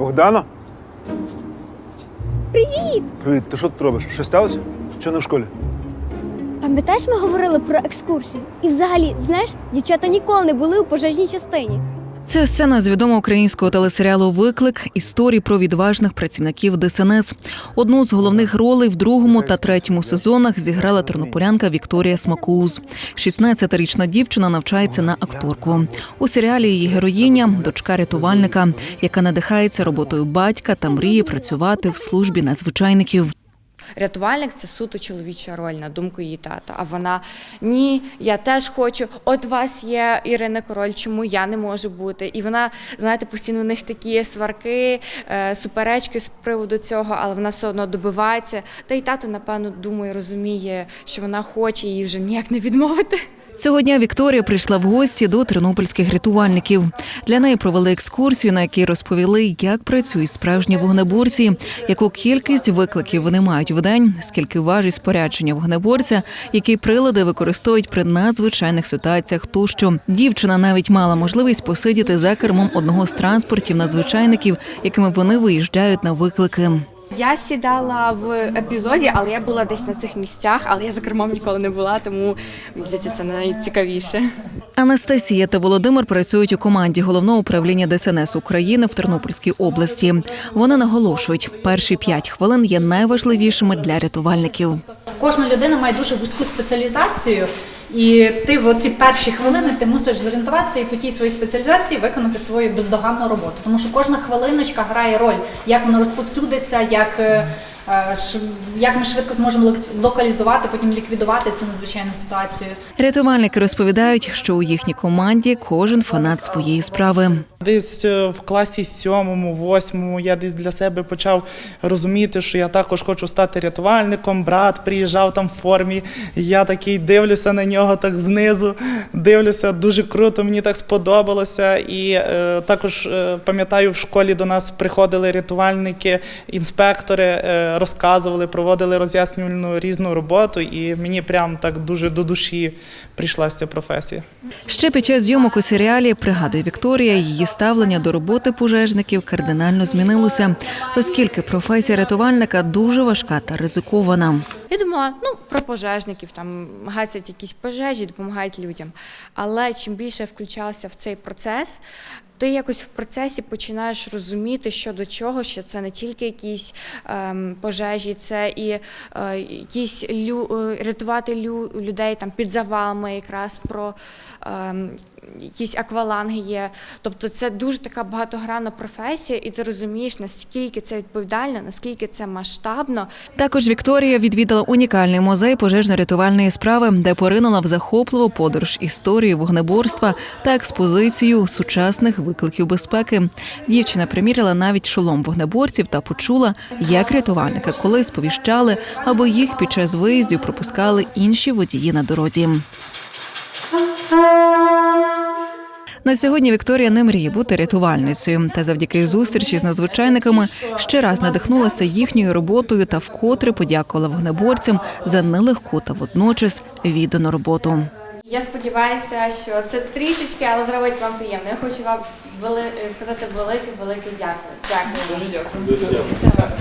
Богдана? Привіт! Привіт, ти що тут робиш? Що сталося? Що не в школі? Пам'ятаєш, ми говорили про екскурсію? І взагалі, знаєш, дівчата ніколи не були у пожежній частині. Це сцена з відомого українського телесеріалу Виклик історії про відважних працівників ДСНС. Одну з головних ролей в другому та третьому сезонах зіграла тернополянка Вікторія Смакуз. 16-річна дівчина навчається на акторку. У серіалі її героїня дочка рятувальника, яка надихається роботою батька та мріє працювати в службі надзвичайників. Рятувальник це суто чоловіча роль, на думку її тата. А вона ні, я теж хочу. От вас є Ірина Король, чому я не можу бути? І вона, знаєте, постійно у них такі сварки, е, суперечки з приводу цього, але вона все одно добивається. Та й тато, напевно, думає, розуміє, що вона хоче її вже ніяк не відмовити. Цього дня Вікторія прийшла в гості до тернопільських рятувальників. Для неї провели екскурсію, на якій розповіли, як працюють справжні вогнеборці, яку кількість викликів вони мають в день, скільки важить спорядження вогнеборця, які прилади використовують при надзвичайних ситуаціях. Тощо дівчина навіть мала можливість посидіти за кермом одного з транспортів надзвичайників, якими вони виїжджають на виклики. Я сідала в епізоді, але я була десь на цих місцях, але я за кермом ніколи не була, тому мені здається, це найцікавіше. Анастасія та Володимир працюють у команді головного управління ДСНС України в Тернопільській області. Вони наголошують, перші п'ять хвилин є найважливішими для рятувальників. Кожна людина має дуже вузьку спеціалізацію, і ти в оці перші хвилини ти мусиш зорієнтуватися і по тій своїй спеціалізації виконати свою бездоганну роботу. Тому що кожна хвилиночка грає роль, як воно розповсюдиться, як, е, е, як ми швидко зможемо лок- локалізувати, потім ліквідувати цю надзвичайну ситуацію. Рятувальники розповідають, що у їхній команді кожен фанат своєї справи. Десь е, в класі сьомому, восьмому я десь для себе почав розуміти, що я також хочу стати рятувальником. Брат приїжджав там в формі. Я такий дивлюся на нього так знизу. Дивлюся, дуже круто, мені так сподобалося. І е, також е, пам'ятаю, в школі до нас приходили рятувальники, інспектори, е, розказували, проводили роз'яснювальну різну роботу, і мені прям так дуже до душі прийшла ця професія. Ще під час зйомок у серіалі пригадує Вікторія, її ставлення до роботи пожежників кардинально змінилося, оскільки професія рятувальника дуже важка та ризикована. Я думала, ну про пожежників там гасять якісь пожежі, допомагають людям. Але чим більше я включалася в цей процес, ти якось в процесі починаєш розуміти, що до чого, що це не тільки якісь ем, пожежі, це і е, якісь лю, е, рятувати лю, людей там під завалами, якраз про ем, якісь акваланги є. Тобто це дуже така багатогранна професія, і ти розумієш, наскільки це відповідально, наскільки це масштабно. Також Вікторія відвідала унікальний музей пожежно-рятувальної справи, де поринула в захопливу подорож історії вогнеборства та експозицію сучасних викликів безпеки. Дівчина приміряла навіть шолом вогнеборців та почула, як рятувальники колись сповіщали, аби їх під час виїздів пропускали інші водії на дорозі. На сьогодні Вікторія не мріє бути рятувальницею, та завдяки зустрічі з надзвичайниками ще раз надихнулася їхньою роботою та вкотре подякувала вогнеборцям за нелегку та водночас віддану роботу. Я сподіваюся, що це трішечки, але зробить вам приємно. Я хочу вам вели... сказати велике, велике дякую. Дякую. Дуже дякую.